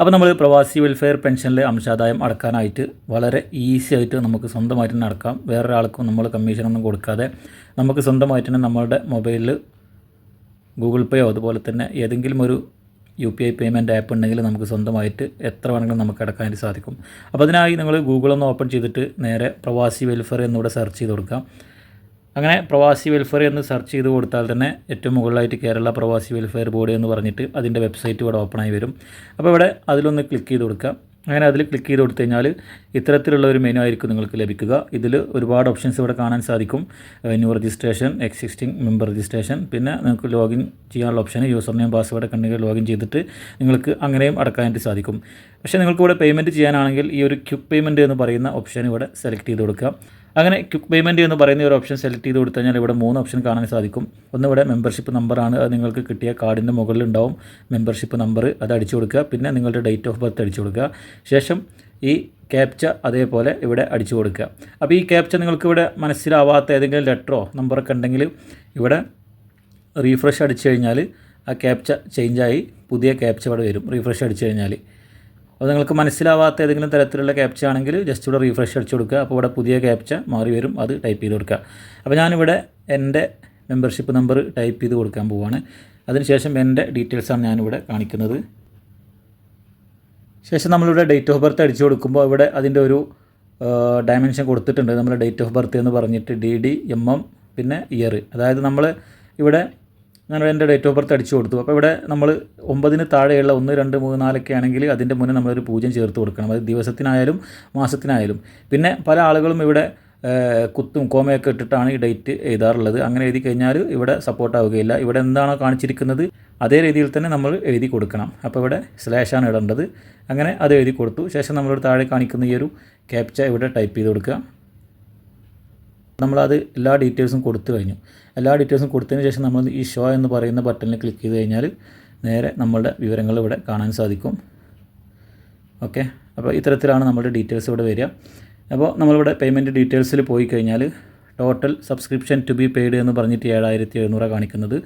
അപ്പോൾ നമ്മൾ പ്രവാസി വെൽഫെയർ പെൻഷനിലെ അംശാദായം അടക്കാനായിട്ട് വളരെ ഈസി ആയിട്ട് നമുക്ക് സ്വന്തമായിട്ട് തന്നെ അടക്കാം. വേറൊരാൾക്കും നമ്മൾ കമ്മീഷനൊന്നും കൊടുക്കാതെ നമുക്ക് സ്വന്തമായിട്ട് തന്നെ നമ്മളുടെ മൊബൈലിൽ ഗൂഗിൾ പേയോ അതുപോലെ തന്നെ ഏതെങ്കിലും ഒരു U P I payment app ഉണ്ടെങ്കിൽ നമുക്ക് സ്വന്തമായിട്ട് എത്ര വേണമെങ്കിലും നമുക്ക് അടക്കാനായിട്ട് സാധിക്കും. അപ്പോൾ അതിനായി നിങ്ങൾ ഗൂഗിളൊന്ന് ഓപ്പൺ ചെയ്തിട്ട് നേരെ പ്രവാസി വെൽഫെയർ എന്നിവിടെ സെർച്ച് ചെയ്ത് കൊടുക്കാം. അങ്ങനെ പ്രവാസി വെൽഫെയർ എന്ന് സെർച്ച് ചെയ്ത് കൊടുത്താൽ തന്നെ ഏറ്റവും മുകളിലായിട്ട് കേരള പ്രവാസി വെൽഫെയർ ബോർഡ് എന്ന് പറഞ്ഞിട്ട് അതിന്റെ വെബ്സൈറ്റ് ഇവിടെ ഓപ്പണായി വരും. അപ്പോൾ ഇവിടെ അതിലൊന്ന് ക്ലിക്ക് ചെയ്ത് കൊടുക്കുക. അങ്ങനെ അതിൽ ക്ലിക്ക് ചെയ്ത് കൊടുത്തു കഴിഞ്ഞാൽ ഇത്തരത്തിലുള്ള ഒരു മെനു ആയിരിക്കും നിങ്ങൾക്ക് ലഭിക്കുക. ഇതിൽ ഒരുപാട് ഓപ്ഷൻസ് ഇവിടെ കാണാൻ സാധിക്കും. New registration existing member registration പിന്നെ നിങ്ങൾക്ക് ലോഗിൻ ചെയ്യാനുള്ള ഓപ്ഷൻ യൂസർ നെയിം പാസ്വേഡ് കണ്ടെങ്കിൽ ലോഗിൻ ചെയ്തിട്ട് നിങ്ങൾക്ക് അങ്ങനെയും അടക്കാനായിട്ട് സാധിക്കും. പക്ഷേ നിങ്ങൾക്ക് ഇവിടെ പേയ്മെന്റ് ചെയ്യാനാണെങ്കിൽ ഈ ഒരു ക്യുക്ക് പേയ്മെന്റ് എന്ന് പറയുന്ന ഓപ്ഷൻ ഇവിടെ സെലക്ട് ചെയ്ത് കൊടുക്കുക. അങ്ങനെ ക്വിക്ക് പേയ്മെന്റ് എന്ന് പറയുന്ന ഒരു ഓപ്ഷൻ സെലക്ട് ചെയ്ത് കൊടുത്തു കഴിഞ്ഞാൽ ഇവിടെ മൂന്ന് ഓപ്ഷൻ കാണാൻ സാധിക്കും. ഒന്ന് ഇവിടെ മെമ്പർഷിപ്പ് നമ്പറാണ് അത് നിങ്ങൾക്ക് കിട്ടിയ കാർഡിന്റെ മുകളിൽ ഉണ്ടാവും. മെമ്പർഷിപ്പ് നമ്പർ അത് അടിച്ചു കൊടുക്കുക. പിന്നെ നിങ്ങളുടെ ഡേറ്റ് ഓഫ് ബർത്ത് അടിച്ചു കൊടുക്കുക. ശേഷം ഈ ക്യാപ്ച അതേപോലെ ഇവിടെ അടിച്ചു കൊടുക്കുക. അപ്പോൾ ഈ ക്യാപ്ച നിങ്ങൾക്ക് ഇവിടെ മനസ്സിലാവാത്ത ഏതെങ്കിലും ലെറ്ററോ നമ്പറൊക്കെ ഉണ്ടെങ്കിൽ ഇവിടെ റീഫ്രഷ് അടിച്ചു കഴിഞ്ഞാൽ ആ ക്യാപ്ച ചേഞ്ചായി പുതിയ ക്യാപ്ച ഇവിടെ വരും. റീഫ്രഷ് അടിച്ചു കഴിഞ്ഞാൽ. അപ്പോൾ നിങ്ങൾക്ക് മനസ്സിലാവാത്ത ഏതെങ്കിലും തരത്തിലുള്ള ക്യാപ്ച ആണെങ്കിൽ ജസ്റ്റ് ഇവിടെ റീഫ്രഷ് അടിച്ചു കൊടുക്കുക. അപ്പോൾ ഇവിടെ പുതിയ ക്യാപ്ച മാറി വരും. അത് ടൈപ്പ് ചെയ്ത് കൊടുക്കുക. അപ്പോൾ ഞാനിവിടെ എന്റെ മെമ്പർഷിപ്പ് നമ്പർ ടൈപ്പ് ചെയ്ത് കൊടുക്കാൻ പോവുകയാണ് അതിനുശേഷം എന്റെ ഡീറ്റെയിൽസാണ് ഞാനിവിടെ കാണിക്കുന്നത്. ശേഷം നമ്മളിവിടെ ഡേറ്റ് ഓഫ് ബർത്ത് അടിച്ചു കൊടുക്കുമ്പോൾ ഇവിടെ അതിന്റെ ഒരു ഡയമെൻഷൻ കൊടുത്തിട്ടുണ്ട്. നമ്മൾ ഡേറ്റ് ഓഫ് ബർത്ത് എന്ന് പറഞ്ഞിട്ട് ഡി ഡി എം എം പിന്നെ ഇയർ അതായത് നമ്മൾ ഇവിടെ ഞാൻ എന്റെ ഡേറ്റ് ഓഫ് ബർത്ത് അടിച്ചു കൊടുത്തു. അപ്പോൾ ഇവിടെ നമ്മൾ ഒമ്പതിന് താഴെയുള്ള ഒന്ന് രണ്ട് മൂന്ന് നാലൊക്കെ ആണെങ്കിൽ അതിന്റെ മുന്നേ നമ്മളൊരു പൂജ്യം ചേർത്ത് കൊടുക്കണം. അത് ദിവസത്തിനായാലും മാസത്തിനായാലും. പിന്നെ പല ആളുകളും ഇവിടെ കുത്തും കോമയൊക്കെ ഇട്ടിട്ടാണ് ഈ ഡേറ്റ് എഴുതാറുള്ളത്. അങ്ങനെ എഴുതി കഴിഞ്ഞാൽ ഇവിടെ സപ്പോർട്ട് ആവുകയില്ല. ഇവിടെ എന്താണോ കാണിച്ചിരിക്കുന്നത് അതേ രീതിയിൽ തന്നെ നമ്മൾ എഴുതി കൊടുക്കണം. അപ്പോൾ ഇവിടെ സ്ലാഷാണ് ഇടേണ്ടത്. അങ്ങനെ അത് എഴുതി കൊടുത്തു. ശേഷം നമ്മളൊരു താഴെ കാണിക്കുന്ന ഈ ഒരു ക്യാപ്ച ഇവിടെ ടൈപ്പ് ചെയ്ത് കൊടുക്കുക. നമ്മളത് എല്ലാ ഡീറ്റെയിൽസും കൊടുത്തു കഴിഞ്ഞു. എല്ലാ ഡീറ്റെയിൽസും കൊടുത്തതിന് ശേഷം നമ്മൾ ഈ ഷോ എന്ന് പറയുന്ന ബട്ടണിൽ ക്ലിക്ക് ചെയ്ത് കഴിഞ്ഞാൽ നേരെ നമ്മളുടെ വിവരങ്ങൾ ഇവിടെ കാണാൻ സാധിക്കും. ഓക്കെ അപ്പോൾ ഇത്തരത്തിലാണ് നമ്മുടെ ഡീറ്റെയിൽസ് ഇവിടെ വരിക. അപ്പോൾ നമ്മളിവിടെ പേയ്മെന്റ് ഡീറ്റെയിൽസിൽ പോയി കഴിഞ്ഞാൽ total subscription to be paid എന്ന് പറഞ്ഞിട്ട് ഏഴായിരത്തി എഴുന്നൂറ് കാണിക്കുന്നത്.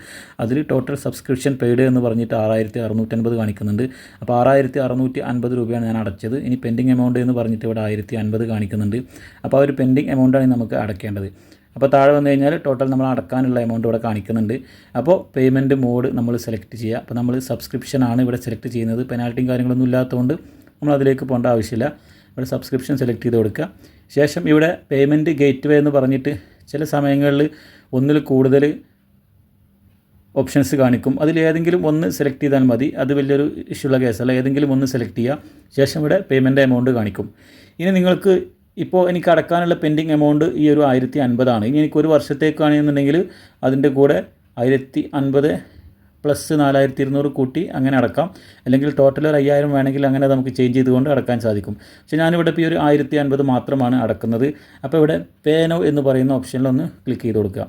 അതിൽ ടോട്ടൽ സബ്സ്ക്രിപ്ഷൻ പെയ്ഡ് എന്ന് പറഞ്ഞിട്ട് ആറായിരത്തി അറുന്നൂറ്റൻപത് കാണിക്കുന്നുണ്ട്. അപ്പോൾ ആറായിരത്തി അറുന്നൂറ്റി അൻപത് രൂപയാണ് ഞാൻ അടച്ചത്. ഇനി പെൻഡിങ് എമൗണ്ട് എന്ന് പറഞ്ഞിട്ട് ഇവിടെ ആയിരത്തി അൻപത് കാണിക്കുന്നുണ്ട്. അപ്പോൾ ആ ഒരു പെൻഡിങ് എമൗണ്ടാണ് നമുക്ക് അടയ്ക്കേണ്ടത് അപ്പോൾ താഴെ വന്നു കഴിഞ്ഞാൽ ടോട്ടൽ നമ്മൾ അടക്കാനുള്ള എമൗണ്ട് ഇവിടെ കാണിക്കുന്നുണ്ട്. അപ്പോൾ പേയ്മെന്റ് മോഡ് നമ്മൾ സെലക്ട് ചെയ്യുക. അപ്പോൾ നമ്മൾ സബ്സ്ക്രിപ്ഷൻ ആണ് ഇവിടെ സെലക്ട് ചെയ്യുന്നത്. പെനാൽറ്റിയും കാര്യങ്ങളൊന്നും ഇല്ലാത്തതുകൊണ്ട് നമ്മൾ അതിലേക്ക് പോകേണ്ട ആവശ്യമില്ല. ഇവിടെ സബ്സ്ക്രിപ്ഷൻ സെലക്ട് ചെയ്ത് കൊടുക്കുക. ശേഷം ഇവിടെ പേയ്മെന്റ് ഗേറ്റ് വേ എന്ന് പറഞ്ഞിട്ട് ചില സമയങ്ങളിൽ ഒന്നിൽ കൂടുതൽ ഓപ്ഷൻസ് കാണിക്കും. അതിൽ ഏതെങ്കിലും ഒന്ന് സെലക്ട് ചെയ്താൽ മതി. അത് വലിയൊരു ഇഷ്യൂ ഇഷ്യൂള്ള കേസല്ല ഏതെങ്കിലും ഒന്ന് സെലക്ട് ചെയ്യുക. ശേഷം ഇവിടെ പേയ്മെന്റ് എമൗണ്ട് കാണിക്കും. ഇനി നിങ്ങൾക്ക് ഇപ്പോൾ എനിക്ക് അടക്കാനുള്ള പെൻഡിങ് എമൗണ്ട് ഈ ഒരു ആയിരത്തി അൻപതാണ്. ഇനി എനിക്ക് ഒരു വർഷത്തേക്കാണെന്നുണ്ടെങ്കിൽ അതിന്റെ കൂടെ ആയിരത്തി അൻപത് പ്ലസ് നാലായിരത്തി ഇരുന്നൂറ് കൂട്ടി അങ്ങനെ അടക്കാം. അല്ലെങ്കിൽ ടോട്ടൽ ഒരു അയ്യായിരം വേണമെങ്കിൽ അങ്ങനെ നമുക്ക് ചേഞ്ച് ചെയ്തുകൊണ്ട് അടക്കാൻ സാധിക്കും. പക്ഷേ ഞാനിവിടെ ഇപ്പോൾ ഈ ഒരു ആയിരത്തി അൻപത് മാത്രമാണ് അടക്കുന്നത്. അപ്പോൾ ഇവിടെ പേനോ എന്ന് പറയുന്ന ഓപ്ഷനിലൊന്ന് ക്ലിക്ക് ചെയ്ത് കൊടുക്കുക.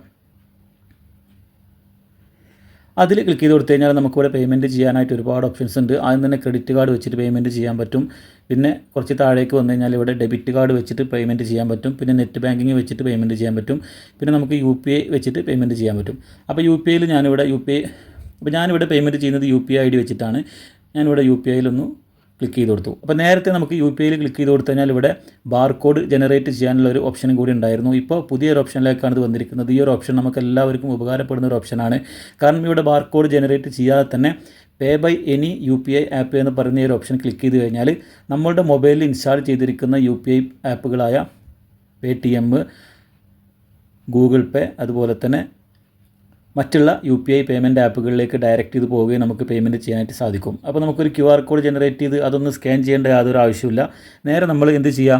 അതിൽ ക്ലിക്ക് ചെയ്ത് കൊടുത്തു കഴിഞ്ഞാൽ നമുക്കിവിടെ പേയ്മെന്റ് ചെയ്യാനായിട്ട് ഒരുപാട് ഓപ്ഷൻസ് ഉണ്ട്. ആദ്യം തന്നെ ക്രെഡിറ്റ് കാർഡ് വെച്ചിട്ട് പേയ്മെന്റ് ചെയ്യാൻ പറ്റും. പിന്നെ കുറച്ച് താഴേക്ക് വന്നു കഴിഞ്ഞാൽ ഇവിടെ ഡെബിറ്റ് കാർഡ് വെച്ചിട്ട് പേയ്മെന്റ് ചെയ്യാൻ പറ്റും. പിന്നെ നെറ്റ് ബാങ്കിങ് വെച്ചിട്ട് പേയ്മെന്റ് ചെയ്യാൻ പറ്റും. പിന്നെ നമുക്ക് യു വെച്ചിട്ട് പേയ്മെന്റ് ചെയ്യാൻ പറ്റും. അപ്പോൾ യു പി ഐയിൽ ഞാനിവിടെ യു പി ഐ അപ്പോൾ ഞാനിവിടെ പേയ്മെന്റ് ചെയ്യുന്നത് U P I I D വെച്ചിട്ടാണ്. ഞാനിവിടെ യു പി ഐയിലൊന്ന് ക്ലിക്ക് ചെയ്ത് കൊടുത്തു. അപ്പോൾ നേരത്തെ നമുക്ക് യു പി ഐയിൽ ക്ലിക്ക് ചെയ്ത് കൊടുത്തു കഴിഞ്ഞാൽ ഇവിടെ ബാർകോഡ് ജനറേറ്റ് ചെയ്യാനുള്ള ഒരു ഓപ്ഷനും കൂടി ഉണ്ടായിരുന്നു. ഇപ്പോൾ പുതിയൊരു ഓപ്ഷനിലേക്കാണ് ഇത് വന്നിരിക്കുന്നത്. ഈ ഒരു ഓപ്ഷൻ നമുക്ക് എല്ലാവർക്കും ഉപകാരപ്പെടുന്ന ഒരു ഓപ്ഷനാണ് കാരണം ഇവിടെ ബാർകോഡ് ജനറേറ്റ് ചെയ്യാതെ തന്നെ pay by any U P I app എന്ന് പറയുന്ന ഒരു ഓപ്ഷൻ ക്ലിക്ക് ചെയ്ത് കഴിഞ്ഞാൽ നമ്മളുടെ മൊബൈലിൽ ഇൻസ്റ്റാൾ ചെയ്തിരിക്കുന്ന യു പി ഐ ആപ്പുകളായ Paytm Google Pay അതുപോലെ തന്നെ മറ്റുള്ള യു പി ഐ പേയ്മെന്റ് ആപ്പുകളിലേക്ക് ഡയറക്റ്റ് ചെയ്ത് പോവുകയും നമുക്ക് പേയ്മെന്റ് ചെയ്യാനായിട്ട് സാധിക്കും. അപ്പോൾ നമുക്കൊരു ക്യു ആർ കോഡ് ജനറേറ്റ് ചെയ്ത് അതൊന്ന് സ്കാൻ ചെയ്യേണ്ട യാതൊരു ആവശ്യമില്ല നേരെ നമ്മൾ എന്ത് ചെയ്യുക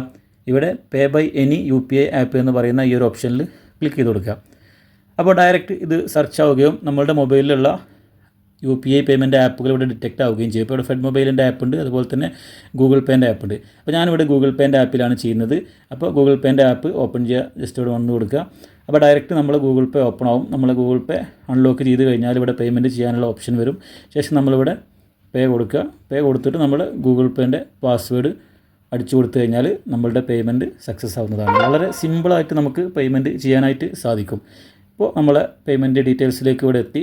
ഇവിടെ pay by any U P I app എന്ന് പറയുന്ന ഈ ഒരു ഓപ്ഷനിൽ ക്ലിക്ക് ചെയ്ത് കൊടുക്കുക. അപ്പോൾ ഡയറക്റ്റ് ഇത് സെർച്ച് ആവുകയും നമ്മളുടെ മൊബൈലിലുള്ള യു പി ഐ പേയ്മെന്റ് ആപ്പുകൾ ഇവിടെ ഡിറ്റക്റ്റ് ആവുകയും ചെയ്യും. ഇപ്പോൾ ഇവിടെ ഫെഡ് മൊബൈലിന്റെ ആപ്പ് ഉണ്ട് അതുപോലെ തന്നെ ഗൂഗിൾ പേന്റെ ആപ്പ് ഉണ്ട്. അപ്പോൾ ഞാനിവിടെ ഗൂഗിൾ പേന്റെ ആപ്പിലാണ് ചെയ്യുന്നത്. അപ്പോൾ ഗൂഗിൾ പേന്റെ ആപ്പ് ഓപ്പൺ ചെയ്യുക ജസ്റ്റ് ഇവിടെ വന്ന് കൊടുക്കുക. അപ്പോൾ ഡയറക്റ്റ് നമ്മൾ ഗൂഗിൾ പേ ഓപ്പൺ ആവും. നമ്മൾ ഗൂഗിൾ പേ അൺലോക്ക് ചെയ്ത് കഴിഞ്ഞാൽ ഇവിടെ പേയ്മെന്റ് ചെയ്യാനുള്ള ഓപ്ഷൻ വരും. ശേഷം നമ്മളിവിടെ പേ കൊടുക്കുക. പേ കൊടുത്തിട്ട് നമ്മൾ ഗൂഗിൾ പേന്റെ പാസ്വേഡ് അടിച്ചു കൊടുത്തു കഴിഞ്ഞാൽ നമ്മളുടെ പേയ്മെന്റ് സക്സസ് ആവുന്നതാണ്. വളരെ സിമ്പിളായിട്ട് നമുക്ക് പേയ്മെന്റ് ചെയ്യാനായിട്ട് സാധിക്കും. ഇപ്പോൾ നമ്മളെ പേയ്മെന്റ് ഡീറ്റെയിൽസിലേക്ക് ഇവിടെ എത്തി.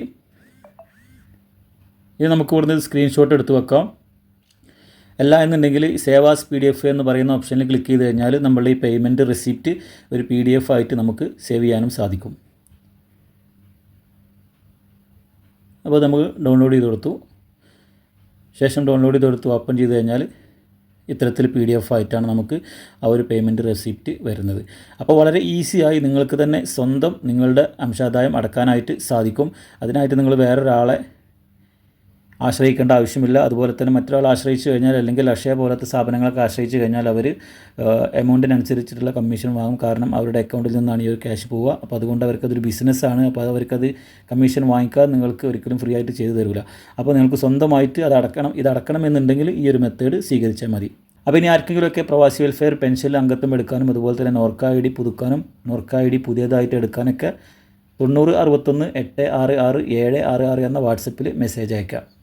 ഇനി നമുക്ക് ഇവിടുന്ന് സ്ക്രീൻഷോട്ട് എടുത്ത് വെക്കാം. അല്ല എന്നുണ്ടെങ്കിൽ സേവാസ് പി ഡി എഫ് എന്ന് പറയുന്ന ഓപ്ഷനിൽ ക്ലിക്ക് ചെയ്ത് കഴിഞ്ഞാൽ നമ്മളുടെ ഈ പേയ്മെന്റ് റെസിപ്റ്റ് ഒരു പി ഡി എഫ് ആയിട്ട് നമുക്ക് സേവ് ചെയ്യാനും സാധിക്കും. അപ്പോൾ നമുക്ക് ഡൗൺലോഡ് ചെയ്ത് കൊടുത്തു. ശേഷം ഡൗൺലോഡ് ചെയ്ത് കൊടുത്തു. ഓപ്പൺ ചെയ്ത് കഴിഞ്ഞാൽ ഇത്തരത്തിൽ പി ഡി എഫ് ആയിട്ടാണ് നമുക്ക് ആ ഒരു പേയ്മെന്റ് റെസിപ്റ്റ് വരുന്നത്. അപ്പോൾ വളരെ ഈസിയായി നിങ്ങൾക്ക് തന്നെ സ്വന്തം നിങ്ങളുടെ അംശാദായം അടക്കാനായിട്ട് സാധിക്കും. അതിനായിട്ട് നിങ്ങൾ വേറൊരാളെ ആശ്രയിക്കേണ്ട ആവശ്യമില്ല. അതുപോലെ തന്നെ മറ്റൊരാൾ ആശ്രയിച്ചു കഴിഞ്ഞാൽ അല്ലെങ്കിൽ അക്ഷയ പോലത്തെ സ്ഥാപനങ്ങളൊക്കെ ആശ്രയിച്ചു കഴിഞ്ഞാൽ അവർ എമൗണ്ടിനനുസരിച്ചിട്ടുള്ള കമ്മീഷൻ വാങ്ങും. കാരണം അവരുടെ അക്കൗണ്ടിൽ നിന്നാണ് ഈ ഒരു ക്യാഷ് പോവുക. അപ്പോൾ അതുകൊണ്ട് അവർക്കതൊരു ബിസിനസ്സാണ്. അപ്പോൾ അവർക്കത് കമ്മീഷൻ വാങ്ങിക്കാതെ നിങ്ങൾക്ക് ഒരിക്കലും ഫ്രീ ആയിട്ട് ചെയ്തു തരില്ല അപ്പോൾ നിങ്ങൾക്ക് സ്വന്തമായിട്ട് അത് അടക്കണം. ഇത് അടക്കണം എന്നുണ്ടെങ്കിൽ ഈ ഒരു മെത്തേഡ് സ്വീകരിച്ചാൽ മതി. അപ്പോൾ ഇനി ആർക്കെങ്കിലുമൊക്കെ പ്രവാസി വെൽഫെയർ പെൻഷൻ അംഗത്വം എടുക്കാനും അതുപോലെ തന്നെ നോർക്ക ഐ ഡി പുതുക്കാനും നോർക്ക ഐ ഡി പുതിയതായിട്ട് എടുക്കാനൊക്കെ തൊണ്ണൂറ് അറുപത്തൊന്ന് എട്ട് ആറ് ആറ് ഏഴ് ആറ് ആറ് എന്ന വാട്സപ്പിൽ മെസ്സേജ് അയക്കാം